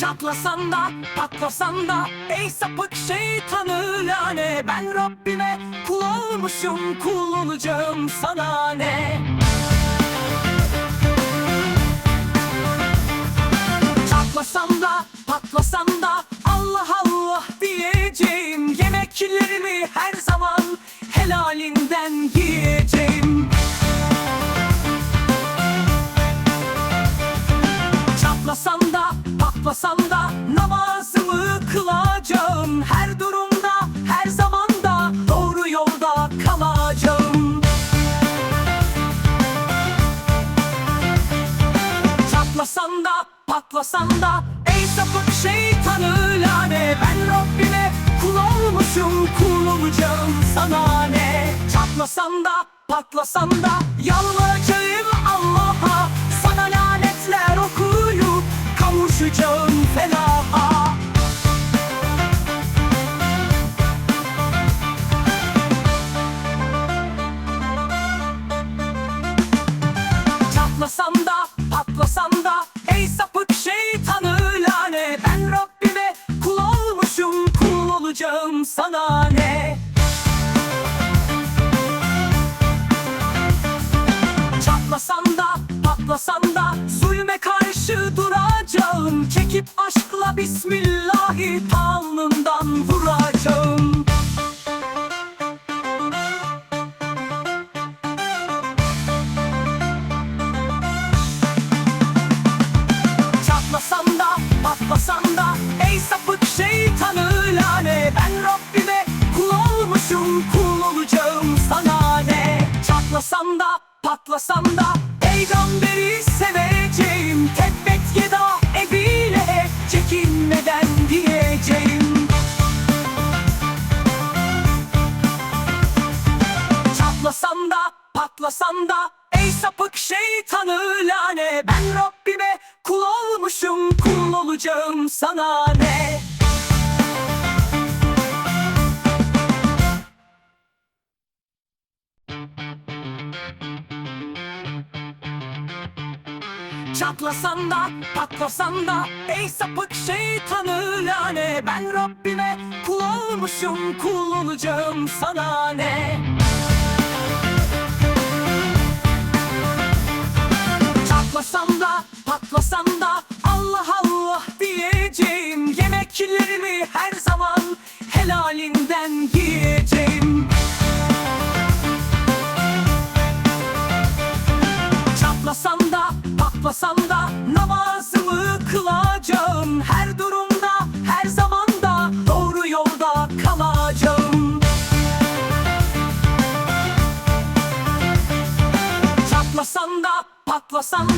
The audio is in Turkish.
Çatlasan da patlasan da Ey sapık şeytanı lane Ben Rabbime kul olmuşum Kul olacağım sana ne? Çatlasam da patlasam da Allah Allah diyeceğim Yemeklerimi her zaman helalinden patlasam da namazımı kılacağım. Her durumda her zamanda doğru yolda kalacağım. Çatlasan da patlasan da Ey sapık şeytanı lane Ben Rabbime kul olmuşum Kul olacağım sana ne? Çatlasan da patlasan da Yalvaracağım Çatlasam da patlasam da Ey sapık şeytanı lane Ben Rabbime kul olmuşum Kul olacağım sana ne? Çatlasam da patlasam da Zulme karşı duracağım. Çekip aşkla Bismillahi Alnından patlasam da Peygamberi seveceğim. Tebbet yeda eviyle Çekinmeden diyeceğim. Çatlasam da patlasam da Ey sapık şeytanı lane. Ben Rabbime kul olmuşum Kul olacağım sana ne Çatlasan da patlasan da Ey sapık şeytanı lane Ben Rabbime kul olmuşum Kul olacağım sana ne? Çatlasam da patlasam da Allah Allah diyeceğim Yemeklerimi her zaman da patlasam da namazımı kılacağım. Her durumda her zamanda doğru yolda kalacağım. Çatlasam da patlasam